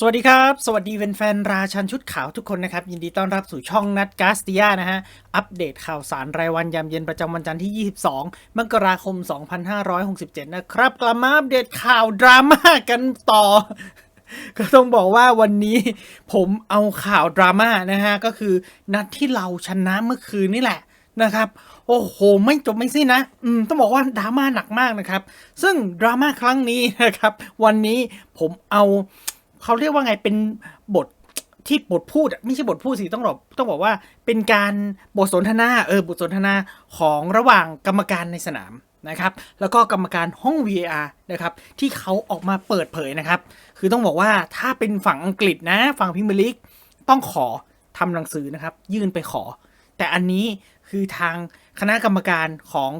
สวัสดีครับ สวัสดีแฟนๆราชันชุดขาวทุกคนนะครับ ยินดีต้อนรับสู่ช่องนัดกาสติยานะฮะ อัปเดตข่าวสารรายวันยามเย็นประจำวันจันทร์ที่ 22 มกราคม 2567 นะครับ กลับมาอัปเดตข่าวดราม่ากันต่อ ก็ต้องบอกว่าวันนี้ผมเอาข่าวดราม่านะฮะ ก็คือนัดที่เราชนะเมื่อคืนนี่แหละนะครับ โอ้โห ไม่จบไม่สิ้นนะ อืม ต้องบอกว่าดราม่าหนักมากนะครับ ซึ่งดราม่าครั้งนี้นะครับ วันนี้ผมเอา เขาเรียกว่าไงเป็นบทที่บทพูดไม่ใช่บทพูดสิต้องบอกต้องบอกว่าเป็นการบทสนทนาเออบทสนทนาของระหว่างกรรมการในสนามนะครับ แล้วก็กรรมการห้อง VAR นะครับ ที่เขาออกมาเปิดเผยนะครับ คือต้องบอกว่าถ้าเป็นฝั่งอังกฤษนะฝั่งพิมลีกต้องขอทำหนังสือนะครับ ยื่นไปขอ แต่อันนี้คือทางคณะกรรมการของ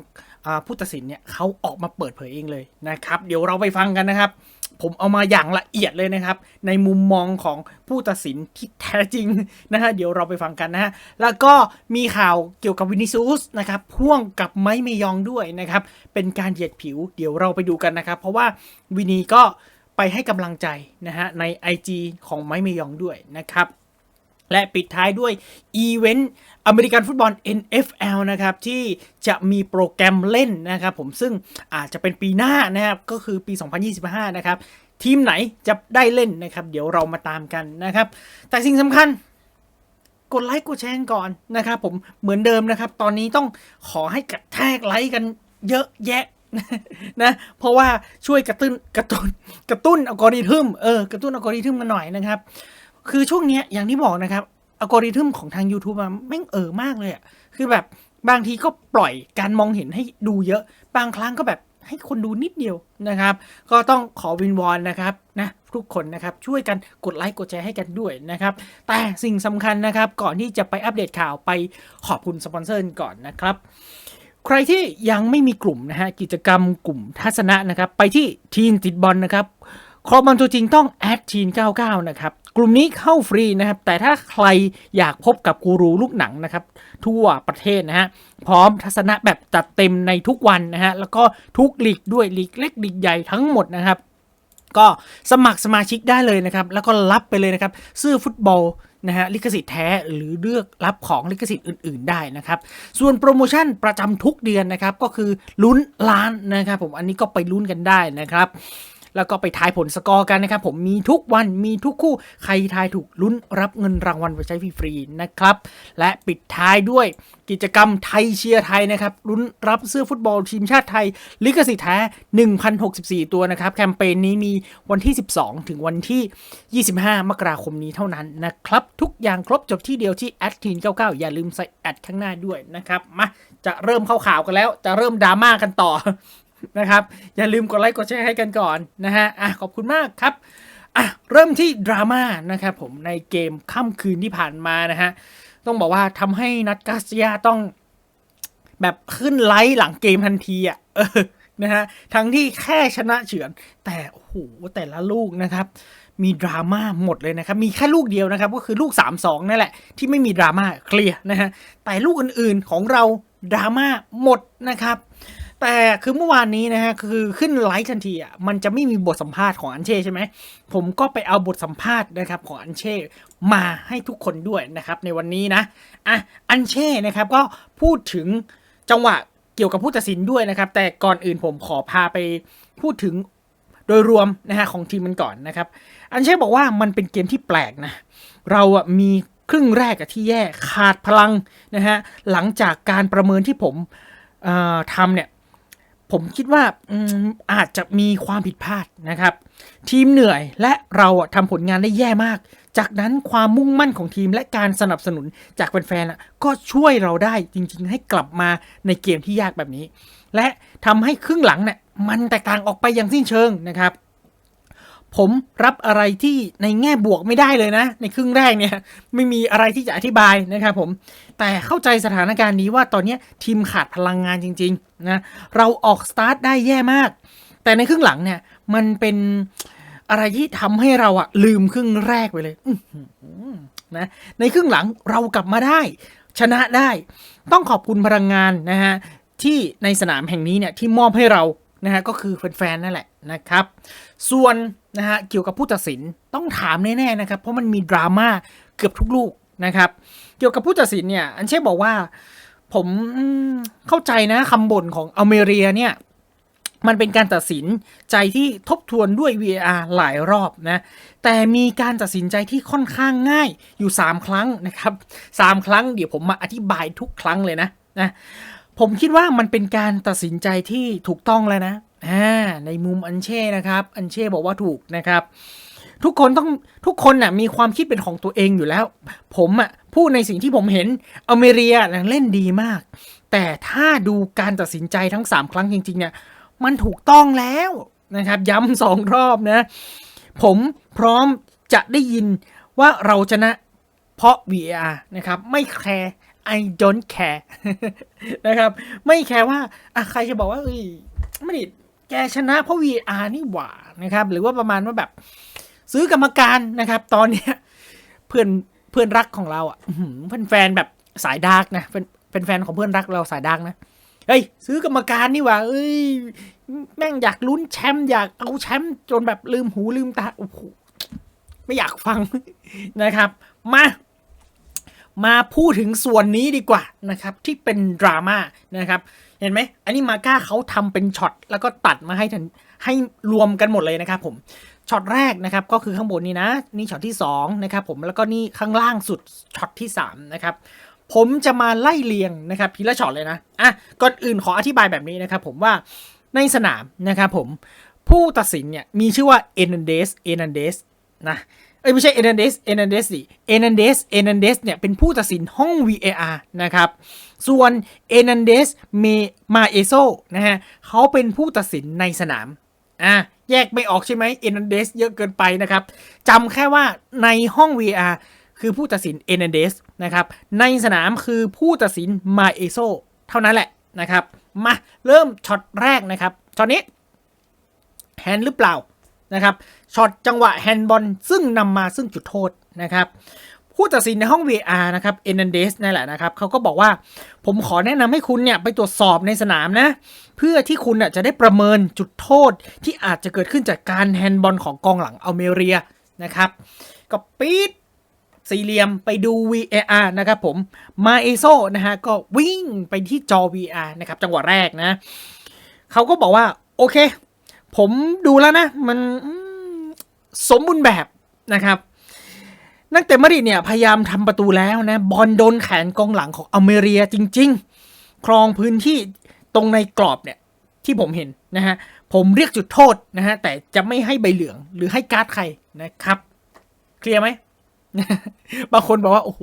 อผู้ตัดสินเนี่ยเขาออกมาเปิดเผยเองเลยนะครับ เดี๋ยวเราไปฟังกันนะครับ ผมเอามาอย่างละเอียดเลยนะครับ ในมุมมองของผู้ตัดสินที่แท้จริงนะฮะเดี๋ยวเราไปฟังกันนะฮะแล้วก็มีข่าวเกี่ยวกับวินิซูสนะครับพ่วงกับไม้เมยองด้วยนะครับ เป็นการเหยียดผิวเดี๋ยวเราไปดูกันนะครับ เพราะว่าวินีก็ไปให้กำลังใจนะฮะใน IG ของไม้เมยองด้วยนะครับ และปิดท้ายด้วยอีเวนต์อเมริกันฟุตบอล NFL นะครับ ที่จะมีโปรแกรมเล่นนะครับผมซึ่งอาจจะเป็นปีหน้านะครับ ก็คือปี 2025 นะครับ ทีมไหนจะได้เล่นนะครับ เดี๋ยวเรามาตามกันนะครับ แต่สิ่งสำคัญกดไลค์กดแชร์ก่อนนะครับผมเหมือนเดิมนะครับ ตอนนี้ต้องขอให้กระแทกไลค์กันเยอะแยะนะเพราะว่าช่วยกระตุ้นกระตุ้นกระตุ้นอัลกอริทึมเออกระตุ้นอัลกอริทึมกันหน่อยนะครับ คือช่วงเนี้ยอย่างที่บอกนะครับอัลกอริทึมของทาง YouTube มันแม่งเออมากเลยอะคือแบบบางทีก็ปล่อยการมองเห็นให้ดูเยอะ บางครั้งก็แบบให้คนดูนิดเดียวนะครับ ก็ต้องขอวินวอนนะครับนะทุกคนนะครับช่วยกันกดไลค์กดแชร์ให้กันด้วยนะครับ แต่สิ่งสำคัญนะครับก่อนที่จะไปอัปเดตข่าวไปขอบคุณสปอนเซอร์ก่อนนะครับ ใครที่ยังไม่มีกลุ่มนะฮะกิจกรรมกลุ่มทัศนะนะครับ ไปที่ทีนติดบอลนะครับ ครอบอลตัวจริงต้องแอดทีน99 นะครับ กลุ่มนี้เข้าฟรีนะครับ แต่ถ้าใครอยากพบกับกูรูลูกหนังนะครับ ทั่วประเทศนะฮะ พร้อมทัศนะแบบจัดเต็มในทุกวันนะฮะ แล้วก็ทุกลีกด้วยลีกเล็กลีกใหญ่ทั้งหมดนะครับก็สมัครสมาชิกได้เลยนะครับ แล้วก็รับไปเลยนะครับเสื้อฟุตบอลนะฮะลิขสิทธิ์แท้หรือเลือกรับของลิขสิทธิ์อื่น ๆ ได้นะครับ ส่วนโปรโมชั่นประจำทุกเดือนนะครับ ก็คือลุ้นล้านนะครับ ผมอันนี้ก็ไปลุ้นกันได้นะครับ แล้วก็ไปทายผลสกอร์กันนะครับผมมีทุกวันมีทุกคู่ใครทายถูกลุ้นรับเงินรางวัลไปใช้ฟรีๆนะครับ และปิดท้ายด้วยกิจกรรมไทยเชียร์ไทยนะครับลุ้นรับเสื้อฟุตบอลทีมชาติไทย ลิขสิทธิ์แท้ 1,064 ตัวนะครับ แคมเปญนี้มีวันที่ 12 ถึงวันที่ 25 มกราคมนี้เท่านั้นนะครับ ทุกอย่างครบจบที่เดียวที่แอดทีน99 อย่าลืมใส่แอดข้างหน้าด้วยนะครับ มา จะเริ่มเข้าข่าวกันแล้ว จะเริ่มดราม่ากันต่อ นะครับ อย่าลืมกดไลค์กดแชร์ให้กันก่อนนะฮะอะขอบคุณมากครับอะเริ่มที่ดราม่านะครับผมในเกมค่ำคืนที่ผ่านมานะฮะต้องบอกว่าทำให้นัดกาสยาต้องแบบขึ้นไลค์หลังเกมทันทีอะนะฮะทั้งที่แค่ชนะเฉือน แต่โอ้โหแต่ละลูกนะครับ มีดราม่าหมดเลยนะครับ มีแค่ลูกเดียวนะครับ ก็คือลูก 3-2 นั่นแหละ ที่ไม่มีดราม่าเคลียร์นะฮะแต่ลูกอื่นๆของเราดราม่าหมดนะครับ แต่คือเมื่อวานนี้นะฮะคือขึ้นไลฟ์ทันทีอะมันจะไม่มีบทสัมภาษณ์ของอันเช่ใช่ไหมผมก็ไปเอาบทสัมภาษณ์นะครับของอันเช่มาให้ทุกคนด้วยนะครับในวันนี้นะอะอันเช่นะครับก็พูดถึงจังหวะเกี่ยวกับผู้ตัดสินด้วยนะครับ แต่ก่อนอื่นผมขอพาไปพูดถึงโดยรวมนะฮะของทีมมันก่อนนะครับ อันเช่บอกว่ามันเป็นเกมที่แปลกนะเราอะมีครึ่งแรกอะที่แย่ขาดพลังนะฮะหลังจากการประเมินที่ผมทำเนี่ย ผมคิดว่าอาจจะมีความผิดพลาดนะครับ ทีมเหนื่อยและเราทำผลงานได้แย่มาก จากนั้นความมุ่งมั่นของทีมและการสนับสนุนจากแฟนๆก็ช่วยเราได้จริงๆ ให้กลับมาในเกมที่ยากแบบนี้ และทำให้ครึ่งหลังเนี่ยมันแตกต่างออกไปอย่างสิ้นเชิงนะครับ ผมรับอะไรที่ในแง่บวกไม่ได้เลยนะ ในครึ่งแรกเนี่ยไม่มีอะไรที่จะอธิบายนะครับผม แต่เข้าใจสถานการณ์นี้ว่าตอนนี้ทีมขาดพลังงานจริงๆนะเราออกสตาร์ทได้แย่มาก แต่ในครึ่งหลังเนี่ยมันเป็นอะไรที่ทำให้เราอะลืมครึ่งแรกไปเลยนะในครึ่งหลังเรากลับมาได้ ชนะได้ต้องขอบคุณพลังงานนะฮะที่ในสนามแห่งนี้เนี่ยที่มอบให้เรานะฮะก็คือแฟนๆนั่นแหละ นะครับ ส่วนนะฮะเกี่ยวกับผู้ตัดสินต้องถามแน่ๆนะครับ เพราะมันมีดราม่าเกือบทุกลูกนะครับ เกี่ยวกับผู้ตัดสินเนี่ย อันเช่บอกว่า ผมเข้าใจนะคำบ่นของอเมริกาเนี่ยมันเป็นการตัดสินใจที่ทบทวนด้วย VAR หลายรอบนะ แต่มีการตัดสินใจที่ค่อนข้างง่ายอยู่ 3 ครั้งนะครับ 3 ครั้งเดี๋ยวผมมาอธิบายทุกครั้งเลยนะนะ ผมคิดว่ามันเป็นการตัดสินใจที่ถูกต้องแล้วนะ อ่าในมุมอันเช่นะครับ อันเช่บอกว่าถูกนะครับ ทุกคนต้องทุกคนน่ะมีความคิดเป็นของตัวเองอยู่แล้ว ผมอะพูดในสิ่งที่ผมเห็นอเมริกาเล่นดีมาก แต่ถ้าดูการตัดสินใจทั้ง 3 ครั้งจริงๆเนี่ยมันถูกต้องแล้วนะครับย้ำสองรอบนะ ผมพร้อมจะได้ยินว่าเราชนะเพราะ VR นะครับ ไม่แคร์ I don't care นะครับ ไม่แคร์ว่าอะใครจะบอกว่าเอ้ยไม่ดิ แกชนะเพราะ VR นี่หว่านะครับ หรือว่าประมาณว่าแบบ ซื้อกรรมการนะครับ ตอนเนี้ยเพื่อนเพื่อนรักของเราอะเพื่อนแฟนแบบสายดาร์กนะเป็นเป็นแฟนของเพื่อนรักเราสายดาร์กนะเฮ้ยซื้อกรรมการนี่หว่าเอ้ยแม่งอยากลุ้นแชมป์อยากเอาแชมป์จนแบบลืมหูลืมตาโอ้โหไม่อยากฟังนะครับ มามาพูดถึงส่วนนี้ดีกว่านะครับ ที่เป็นดราม่านะครับ เห็นไหมอันนี้มาก้าเขาทำเป็นช็อตแล้วก็ตัดมาให้ทันให้รวมกันหมดเลยนะครับผมช็อตแรกนะครับก็คือข้างบนนี้นะ นี่ช็อตที่2นะครับผมแล้วก็นี่ข้างล่างสุดช็อตที่3นะครับผมจะมาไล่เรียงนะครับทีละช็อตเลยนะอะก่อนอื่นขออธิบายแบบนี้นะครับผมว่าในสนามนะครับผมผู้ตัดสินเนี่ยมีชื่อว่าเอ n นเดสเอ n นเดสนะ เอ้ยไม่ใช่เอ n นเดสเอ n นเดสสิเอ n นเดสเอ n นเดสเนี่ยเป็นผู้ตัดสินห้อง VAR นะครับ ส่วนเอ n นเดสเมมาเอโซนะฮะเขาเป็นผู้ตัดสินในสนามอะแยกไม่ออกใช่ไหมเอ n นเดสเยอะเกินไปนะครับจำแค่ว่าในห้อง VAR คือผู้ตัดสินเอ n นเดสนะครับในสนามคือผู้ตัดสินมาเอโซเท่านั้นแหละนะครับ มาเริ่มช็อตแรกนะครับช็อตนี้แฮนด์หรือเปล่า นะครับช็อตจังหวะแฮนด์บอลซึ่งนำมาซึ่งจุดโทษนะครับผู้ตัดสินในห้อง VR นะครับเอ n นเดสนั่นแหละนะครับเขาก็บอกว่าผมขอแนะนำให้คุณเนี่ยไปตรวจสอบในสนามนะ เพื่อที่คุณน่ะจะได้ประเมินจุดโทษที่อาจจะเกิดขึ้นจากการแฮนด์บอลของกองหลังอเมเรียนะครับก็ปี๊ดสี่เหลี่ยมไปดู VAR นะครับผมมาเอโซนะฮะก็วิ่งไปที่จอ VR นะครับจังหวะแรกนะเขาก็บอกว่า โอเค ผมดูแล้วนะ มันสมบูรณ์แบบนะครับนักเตะมาริเนี่ยพยายามทำประตูแล้วนะบอลโดนแขนกองหลังของอเมริกาจริง ๆ ครองพื้นที่ตรงในกรอบเนี่ยที่ผมเห็นนะฮะผมเรียกจุดโทษนะฮะแต่จะไม่ให้ใบเหลืองหรือให้การ์ดใครนะครับ เคลียร์ไหมบางคนบอกว่า โอ้โห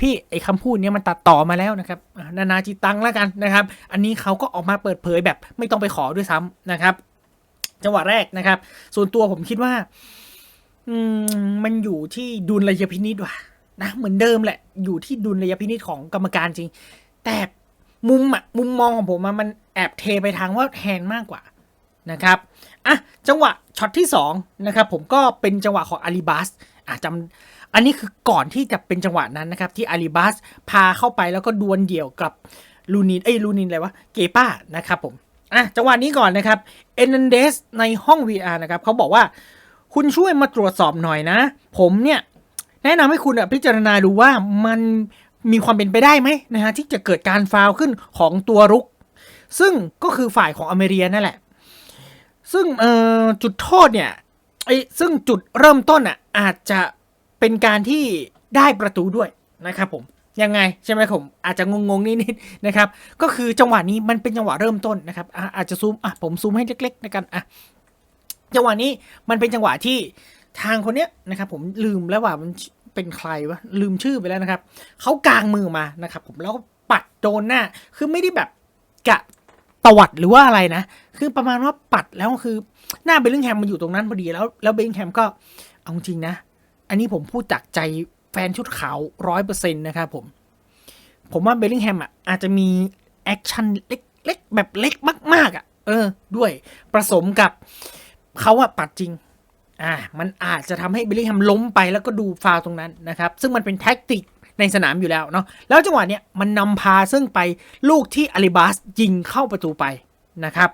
พี่ไอ้คำพูดเนี้ยมันตัดต่อมาแล้วนะครับนานาจิตังแล้วกันนะครับ อันนี้เขาก็ออกมาเปิดเผยแบบไม่ต้องไปขอด้วยซ้ำนะครับ จังหวะแรกนะครับ ส่วนตัวผมคิดว่า อืมมันอยู่ที่ดุลยพินิจว่ะนะเหมือนเดิมแหละ อยู่ที่ดุลยพินิจของกรรมการจริง แต่มุมอะมุมมองของผมมันแอบเทไปทางว่าแฮนมากกว่านะครับอะจังหวะช็อตที่สองนะครับผมก็เป็นจังหวะของอาลีบัสอะจำอันนี้คือก่อนที่จะเป็นจังหวะนั้นนะครับ ที่อาลีบัสพาเข้าไปแล้วก็ดวลเดี่ยวกับลูนินเอ้ยลูนินอะไรวะเกป้านะครับผม อะจังหวะนี้ก่อนนะครับเอ n นเดสในห้อง VR นะครับเขาบอกว่า คุณช่วยมาตรวจสอบหน่อยนะ ผมเนี่ยแนะนำให้คุณอะพิจารณาดูว่ามันมีความเป็นไปได้ไหมนะฮะที่จะเกิดการฟาวขึ้นของตัวรุก ซึ่งก็คือฝ่ายของอเมริกานั่นแหละ ซึ่งจุดโทษเนี่ยไอ้ซึ่งจุดเริ่มต้นอะอาจจะเป็นการที่ได้ประตูด้วยนะครับผม ยังไงใช่ไหมผมอาจจะงงๆนิดๆนะครับก็คือจังหวะนี้มันเป็นจังหวะเริ่มต้นนะครับออาจจะซูมอะผมซูมให้เล็กๆในกันอะจังหวะนี้มันเป็นจังหวะที่ทางคนเนี้ยนะครับผมลืมแล้วว่ามันเป็นใครวะลืมชื่อไปแล้วนะครับเขากางมือมานะครับผมแล้วก็ปัดโดนหน้าคือไม่ได้แบบกะตวัดหรือว่าอะไรนะ คือประมาณว่าปัดแล้วคือหน้าเบลลิงแฮมมันอยู่ตรงนั้นพอดีแล้ว แล้วเบลลิงแฮมก็เอาจริงนะ อันนี้ผมพูดจากใจ แฟนชุดขาวร้อยเปอร์เซ็นต์นะครับผม ผมว่าเบลลิงแฮมอะอาจจะมีแอคชั่นเล็กๆ แบบเล็กมาก ๆ อะ เออ ด้วยผสมกับเขาอะปัดจริง อ่า มันอาจจะทำให้เบลลิงแฮมล้มไปแล้วก็ดูฟาวตรงนั้นนะครับ ซึ่งมันเป็นแท็กติกในสนามอยู่แล้วเนาะแล้วจังหวะเนี้ยมันนำพาซึ่งไปลูกที่อาริบัสยิงเข้าประตูไปนะครับ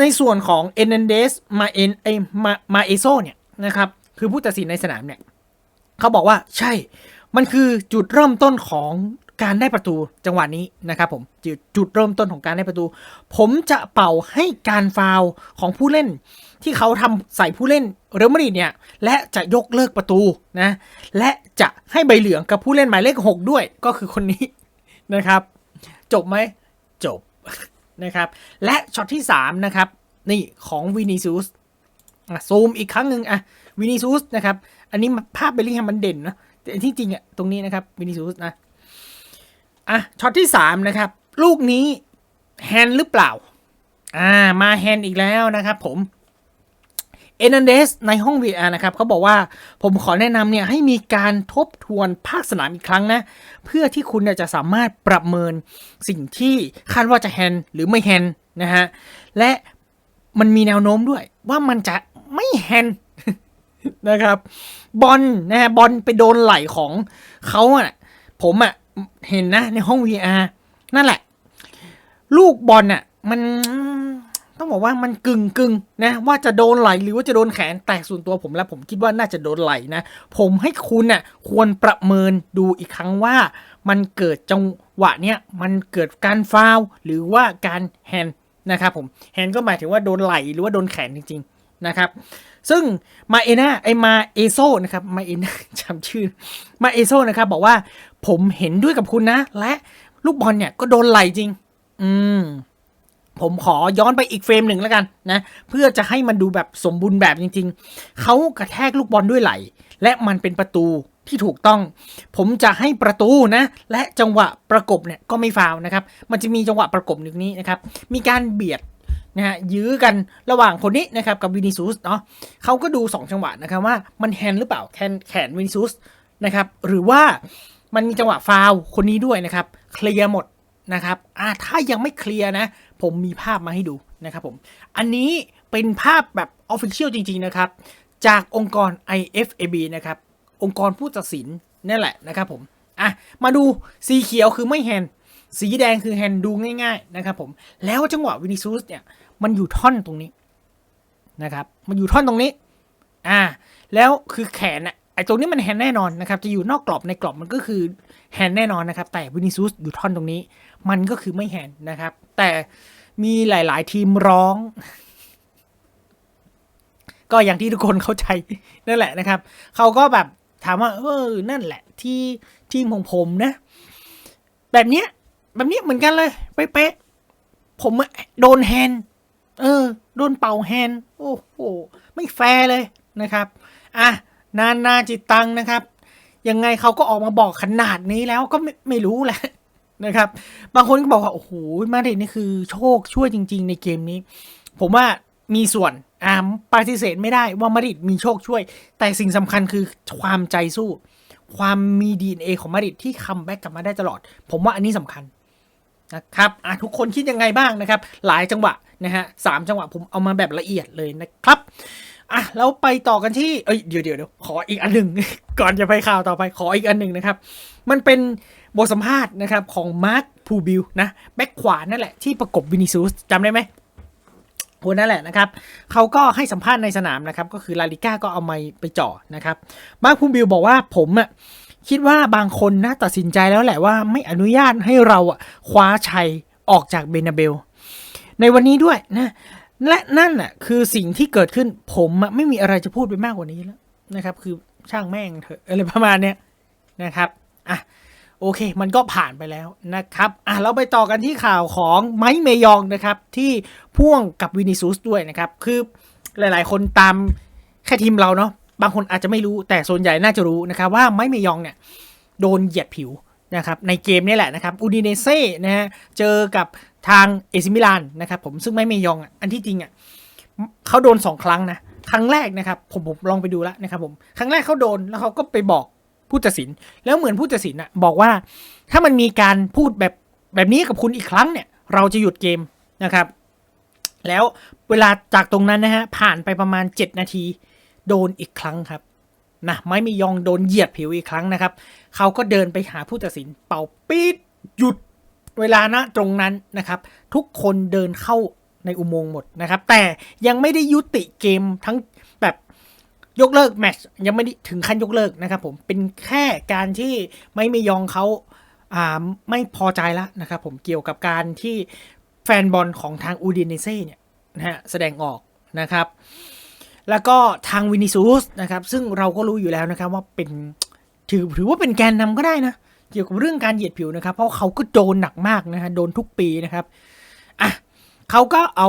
ในส่วนของเอ n นเดสมาเอนไอมามาเอโซเนี่ยนะครับ คือผู้ตัดสินในสนามเนี่ย เขาบอกว่าใช่ มันคือจุดเริ่มต้นของการได้ประตูจังหวะนี้นะครับผมจุดจุดเริ่มต้นของการได้ประตู ผมจะเป่าให้การฟาวของผู้เล่น ที่เขาทำใส่ผู้เล่นเรอัลมาดริดเนี่ย และจะยกเลิกประตูนะ และจะให้ใบเหลืองกับผู้เล่นหมายเลข6ด้วยก็คือคนนี้นะครับ จบไหมจบนะครับ และช็อตที่3นะครับ นี่ของวินิซูสซูมอีกครั้งหนึ่งอะวินิซูสนะครับ อันนี้ภาพเบลลิงแฮมมันเด่นนะแต่ที่จริงอะตรงนี้นะครับวินิซูสนะอะช็อตที่3นะครับ ลูกนี้แฮนหรือเปล่า อ่ามาแฮนอีกแล้วนะครับผมเอ n นเดสในห้อง VR นะครับเขาบอกว่าผมขอแนะนำเนี่ยให้มีการทบทวนภาคสนามอีกครั้งนะ เพื่อที่คุณเนี่ยจะสามารถประเมินสิ่งที่คาดว่าจะแฮนหรือไม่แฮนนะฮะ และมันมีแนวโน้มด้วยว่ามันจะไม่แฮน นะครับ บอลนะฮะบอลไปโดนไหล่ของเขาอะ ผมอะ เห็นนะ ในห้อง VR นั่นแหละ ลูกบอลน่ะ มันต้องบอกว่ามันกึ่งกึ่งนะ ว่าจะโดนไหลหรือว่าจะโดนแขนแต่ส่วนตัวผมแล้วผมคิดว่าน่าจะโดนไหลนะ ผมให้คุณน่ะควรประเมินดูอีกครั้งว่า มันเกิดจังหวะเนี้ยมันเกิดการฟาวล์หรือว่าการแฮนด์นะครับผมแฮนด์ก็หมายถึงว่าโดนไหลหรือว่าโดนแขนจริง ๆ นะครับ ซึ่งมาเอนาไอมาเอโซนะครับมาเอนาจำชื่อมาเอโซนะครับบอกว่าผมเห็นด้วยกับคุณนะ และลูกบอลเนี่ยก็โดนไหลจริง อืมผมขอย้อนไปอีกเฟรมหนึ่งแล้วกันนะเพื่อจะให้มันดูแบบสมบูรณ์แบบจริง ๆ เขากระแทกลูกบอลด้วยไหล และมันเป็นประตูที่ถูกต้อง ผมจะให้ประตูนะ และจังหวะประกบเนี่ยก็ไม่ฟาวนะครับ มันจะมีจังหวะประกบหนึ่งนี้นะครับ มีการเบียด นะฮะยื้อกันระหว่างคนนี้นะครับกับวินิซูสเนาะเขาก็ดู 2 จังหวะนะครับว่ามันแฮนด์หรือเปล่าแขนแขนวินิซูสนะครับหรือว่ามันมีจังหวะฟาวคนนี้ด้วยนะครับเคลียร์หมดนะครับอ่าถ้ายังไม่เคลียร์นะ ผมมีภาพมาให้ดูนะครับผม อันนี้เป็นภาพแบบ Official จริง ๆ นะครับ จากองค์กร IFAB นะครับ องค์กรผู้ตัดสินนี่แหละนะครับผมอะมาดูสีเขียวคือไม่แฮนด์สีแดงคือแฮนด์ดูง่าย ๆ นะครับผม แล้วจังหวะวินิซูสเนี่ย มันอยู่ท่อนตรงนี้นะครับ มันอยู่ท่อนตรงนี้ อ่า แล้วคือแขนอะไอตรงนี้มันแฮนแน่นอนนะครับ จะอยู่นอกกรอบในกรอบมันก็คือแฮนแน่นอนนะครับ แต่วินิซูสอยู่ท่อนตรงนี้ มันก็คือไม่แฮนนะครับ แต่มีหลาย ๆ ทีมร้อง ก็อย่างที่ทุกคนเข้าใจนั่นแหละนะครับ เขาก็แบบถามว่า เออ นั่นแหละ ที่ทีมของผมนะ แบบเนี้ย แบบนี้เหมือนกันเลย เป๊ะๆผมโดนแฮน เออ โดนเป่าแฮนด์โอ้โห ไม่แฟร์เลยนะครับ อะ นานาจิตตังนะครับ ยังไงเขาก็ออกมาบอกขนาดนี้แล้วก็ไม่ไม่รู้แหละนะครับ บางคนก็บอกว่า โอ้โห มาดริดนี่คือโชคช่วยจริง ๆ ในเกมนี้ ผมว่ามีส่วนอ่าปฏิเสธไม่ได้ว่ามาดริดมีโชคช่วย แต่สิ่งสำคัญคือความใจสู้ ความมีดีเอของมาดริดที่คัมแบ็กกลับมาได้ตลอด ผมว่าอันนี้สำคัญ นะครับอะทุกคนคิดยังไงบ้างนะครับ หลายจังหวะนะฮะสามจังหวะผมเอามาแบบละเอียดเลยนะครับอะแล้วไปต่อกันที่เอ้ยเดี๋ยวเดี๋ยวเดี๋ยวขออีกอันหนึ่งก่อนจะไปข่าวต่อไปขออีกอันหนึ่งนะครับ มันเป็นบทสัมภาษณ์นะครับของมาร์คพูบิลนะแบ็คขวานั่นแหละที่ประกบวินิซูสจำได้ไหมคนนั่นแหละนะครับเขาก็ให้สัมภาษณ์ในสนามนะครับ ก็คือลาลิก้าก็เอาไมค์ไปจ่อนะครับมาร์คพูบิลบอกว่าผมอะ คิดว่าบางคนนะตัดสินใจแล้วแหละว่าไม่อนุญาตให้เราอะคว้าชัยออกจากเบนาเบล ในวันนี้ด้วยนะและนั่นน่ะคือสิ่งที่เกิดขึ้นผมไม่มีอะไรจะพูดไปมากกว่านี้แล้วนะครับ คือช่างแม่งเถอะอะไรประมาณเนี้ยนะครับอะโอเค มันก็ผ่านไปแล้วนะครับอะเราไปต่อกันที่ข่าวของไมค์เมยองนะครับ ที่พ่วงกับวินิซูสด้วยนะครับ คือหลาย ๆ คนตามแค่ทีมเราเนาะ บางคนอาจจะไม่รู้แต่ส่วนใหญ่น่าจะรู้นะครับว่าไมค์เมยองเนี่ยโดนเหยียดผิวนะครับในเกมนี่แหละนะครับอูดิเนเซ่นะฮะเจอกับทางเอซิมิลานนะครับผมซึ่งไม่เมยองอะอันที่จริงอะเขาโดนสองครั้งนะครั้งแรกนะครับผมผมลองไปดูแล้วนะครับผมครั้งแรกเขาโดนแล้วเขาก็ไปบอกผู้ตัดสิน แล้วเหมือนผู้ตัดสินอะบอกว่าถ้ามันมีการพูดแบบแบบนี้กับคุณอีกครั้งเนี่ยเราจะหยุดเกมนะครับ แล้วเวลาจากตรงนั้นนะฮะผ่านไปประมาณ 7 นาที โดนอีกครั้งครับนะไม่มียองโดนเหยียดผิวอีกครั้งนะครับ เขาก็เดินไปหาผู้ตัดสินเป่าปี๊ดหยุดเวลานะตรงนั้นนะครับ ทุกคนเดินเข้าในอุโมงค์หมดนะครับ แต่ยังไม่ได้ยุติเกมทั้งแบบยกเลิกแมตช์ยังไม่ได้ถึงขั้นยกเลิกนะครับผมเป็นแค่การที่ไม่ม่ยองเขาอ่าไม่พอใจแล้วนะครับผมเกี่ยวกับการที่แฟนบอลของทางอูดินเนเซ่เนี่ยนะฮะแสดงออกนะครับ แล้วก็ทางวินิซูสนะครับ ซึ่งเราก็รู้อยู่แล้วนะครับว่าเป็นถือถือว่าเป็นแกนนำก็ได้นะ เกี่ยวกับเรื่องการเหยียดผิวนะครับ เพราะเขาก็โดนหนักมากนะฮะโดนทุกปีนะครับอะเขาก็เอา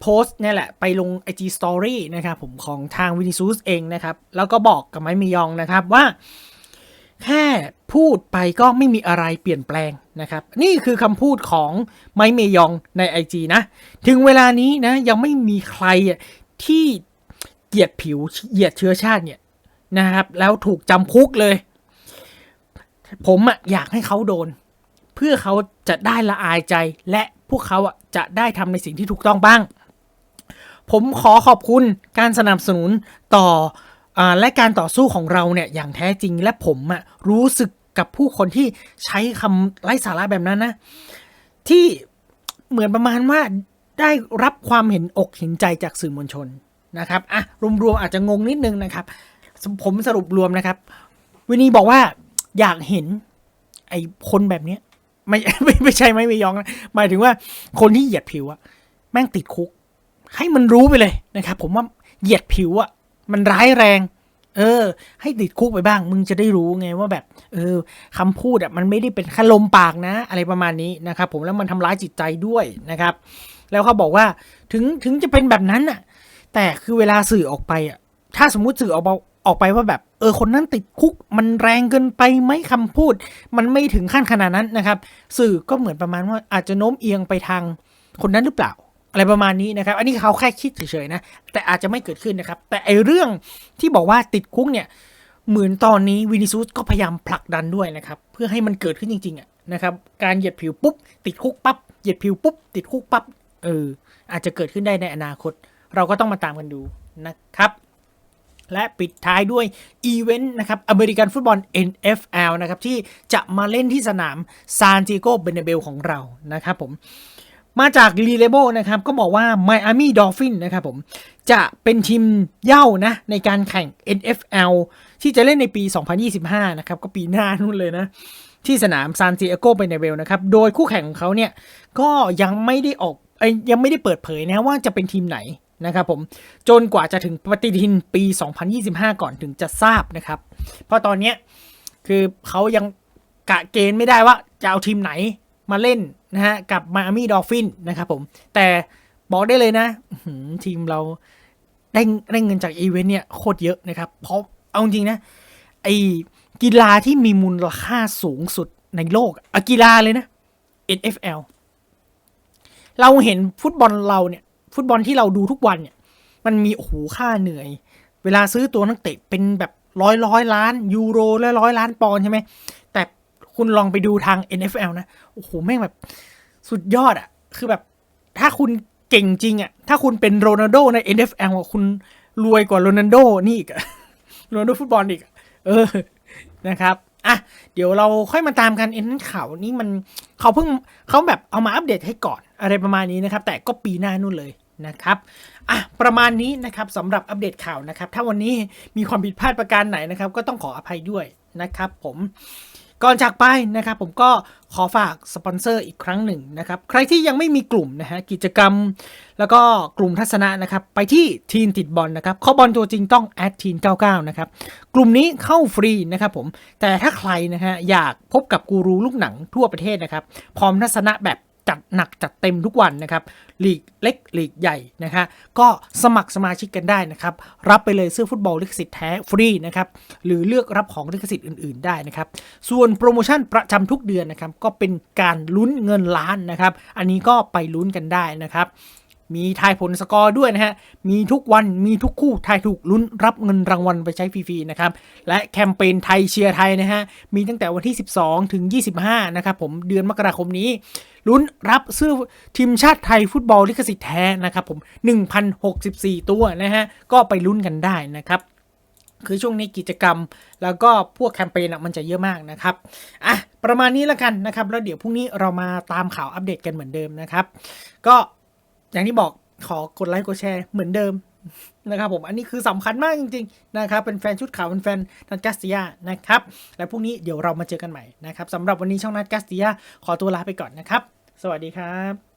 โพสต์นี่แหละ ไปลง IG Story นะครับผมของทางวินิซูสเองนะครับ แล้วก็บอกกับไมมียองนะครับว่า แค่พูดไปก็ไม่มีอะไรเปลี่ยนแปลงนะครับ นี่คือคำพูดของไมค์เมยองใน IG นะ ถึงเวลานี้นะยังไม่มีใครที่ เหยียดผิวเหยียดเชื้อชาติเนี่ยนะครับ แล้วถูกจำคุกเลย ผมอะอยากให้เขาโดน เพื่อเขาจะได้ละอายใจและพวกเขาอะจะได้ทำในสิ่งที่ถูกต้องบ้าง ผมขอขอบคุณการสนับสนุนต่ออและการต่อสู้ของเราเนี่ยอย่างแท้จริงและผมอะรู้สึกกับผู้คนที่ใช้คำไร้สาระแบบนั้นนะ ที่เหมือนประมาณว่าได้รับความเห็นอกเห็นใจจากสื่อมวลชน นะครับอะรวมๆอาจจะงงนิดนึงนะครับ ผมสรุปรวมนะครับ วินีบอกว่าอยากเห็น ไอ้คนแบบเนี้ยไม่ไม่ไม่ใช่ไม่ไม่ยองนะหมายถึงว่าคนที่เหยียดผิวอะแม่งติดคุก ให้มันรู้ไปเลยนะครับ ผมว่าเหยียดผิวอะมันร้ายแรง เออ ให้ติดคุกไปบ้าง มึงจะได้รู้ไงว่าแบบ เออคำพูดอะมันไม่ได้เป็นแค่ลมปากนะ อะไรประมาณนี้นะครับ ผมแล้วมันทำร้ายจิตใจด้วยนะครับ แล้วเขาบอกว่าถึงถึงจะเป็นแบบนั้นอะ แต่คือเวลาสื่อออกไปอะถ้าสมมุติสื่อออกมาออกไปว่าแบบ เออคนนั้นติดคุกมันแรงเกินไปไหมคำพูด มันไม่ถึงขั้นขนาดนั้นนะครับ สื่อก็เหมือนประมาณว่าอาจจะโน้มเอียงไปทางคนนั้นหรือเปล่า อะไรประมาณนี้นะครับ อันนี้เขาแค่คิดเฉยๆนะ แต่อาจจะไม่เกิดขึ้นนะครับ แต่ไอเรื่องที่บอกว่าติดคุกเนี่ยเหมือนตอนนี้วินิซูสก็พยายามผลักดันด้วยนะครับ เพื่อให้มันเกิดขึ้นจริงๆอะนะครับ การเหยียดผิวปุ๊บ ติดคุกปั๊บเหยียดผิวปุ๊บ ติดคุกปั๊บเอออาจจะเกิดขึ้นได้ในอนาคต เราก็ต้องมาตามกันดูนะครับและปิดท้ายด้วยอีเวนต์นะครับอเมริกันฟุตบอล NFL นะครับที่จะมาเล่นที่สนามซานติโกเบเนเบลของเรานะครับผมมาจากรีเลเบลนะครับก็บอกว่า Miami Dolphin นะครับผมจะเป็นทีมเย่านะในการแข่ง NFL ที่จะเล่นในปี 2025 นะครับก็ปีหน้านู่นเลยนะ ที่สนามซานติโกเบเนเบลนะครับโดยคู่แข่งของเขาเนี่ยก็ยังไม่ได้ออกยังไม่ได้เปิดเผยนะว่าจะเป็นทีมไหน นะครับผมจนกว่าจะถึงปฏิทินปี 2025 ก่อนถึงจะทราบนะครับ เพราะตอนเนี้ยคือเขายังกะเกณฑ์ไม่ได้ว่าจะเอาทีมไหนมาเล่นนะฮะกับมา a มี่ดอฟฟินนะครับผมแต่บอกได้เลยนะทีมเราได้ได้เงินจากอีเวนต์เนี่ยโคตรเยอะนะครับ เพราะเอาจริงนะไอกีฬาที่มีมูลค่าสูงสุดในโลกอกีฬาเลยนะ NFL เราเห็นฟุตบอลเราเนี่ย ฟุตบอลที่เราดูทุกวันเนี่ย มันมีโอ้โหค่าเหนื่อย เวลาซื้อตัวนักเตะเป็นแบบร้อยร้อยล้าน ยูโรและร้อยล้านปอนใช่ไหม แต่คุณลองไปดูทาง NFL นะ โอ้โห แม่งแบบสุดยอดอะคือแบบถ้าคุณเก่งจริงอะถ้าคุณเป็นโรนัลโดใน NFL อะคุณรวยกว่าโรนัลโดนี่อีกอะโรนัลโดฟุตบอลอีก เออนะครับอะเดี๋ยวเราค่อยมาตามกันเอ็นนข่าวนี้มันเขาเพิ่งเขาแบบเอามาอัปเดตให้ก่อน อะไรประมาณนี้นะครับ แต่ก็ปีหน้านู่นเลยนะครับอะประมาณนี้นะครับสำหรับอัปเดตข่าวนะครับ ถ้าวันนี้มีความผิดพลาดประการไหนนะครับ ก็ต้องขออภัยด้วยนะครับผมก่อนจากไปนะครับผมก็ขอฝากสปอนเซอร์อีกครั้งหนึ่งนะครับใครที่ยังไม่มีกลุ่มนะฮะกิจกรรม แล้วก็กลุ่มทัศนะนะครับไปที่ทีนติดบอลนะครับข้อบอลตัวจริงต้องแอดทีน99นะครับกลุ่มนี้เข้าฟรีนะครับผมแต่ถ้าใครนะฮะอยากพบกับกูรูลูกหนังทั่วประเทศนะครับพร้อมทัศนะแบบ จัดหนักจัดเต็มทุกวันนะครับลีกเล็กลีกใหญ่นะฮะก็สมัครสมาชิกกันได้นะครับ รับไปเลยเสื้อฟุตบอลลิขสิทธิ์แท้ฟรีนะครับหรือเลือกรับของลิขสิทธิ์อื่น ๆได้นะครับ ส่วนโปรโมชั่นประจำทุกเดือนนะครับก็เป็นการลุ้นเงินล้านนะครับ อันนี้ก็ไปลุ้นกันได้นะครับ มีทายผลสกอร์ด้วยนะฮะ มีทุกวัน มีทุกคู่ ทายถูกลุ้นรับเงินรางวัลไปใช้ฟรีๆนะครับ และแคมเปญไทยเชียร์ไทยนะฮะ มีตั้งแต่วันที่ 12 ถึง 25 นะครับผม เดือนมกราคมนี้ ลุ้นรับเสื้อทีมชาติไทยฟุตบอลลิขสิทธิ์แท้นะครับผม 1,064 ตัวนะฮะ ก็ไปลุ้นกันได้นะครับ คือช่วงนี้กิจกรรม แล้วก็พวกแคมเปญมันจะเยอะมากนะครับ อะ ประมาณนี้แล้วกันนะครับ แล้วเดี๋ยวพรุ่งนี้เรามาตามข่าวอัปเดตกันเหมือนเดิมนะครับ ก็ อย่างที่บอกขอกดไลค์กดแชร์เหมือนเดิมนะครับผมอันนี้คือสำคัญมากจริงๆนะครับเป็นแฟนชุดขาวเป็นแฟนนัดกาสติยานะครับและพรุ่งนี้เดี๋ยวเรามาเจอกันใหม่นะครับสำหรับวันนี้ช่องนัดกาสติยาขอตัวลาไปก่อนนะครับ สวัสดีครับ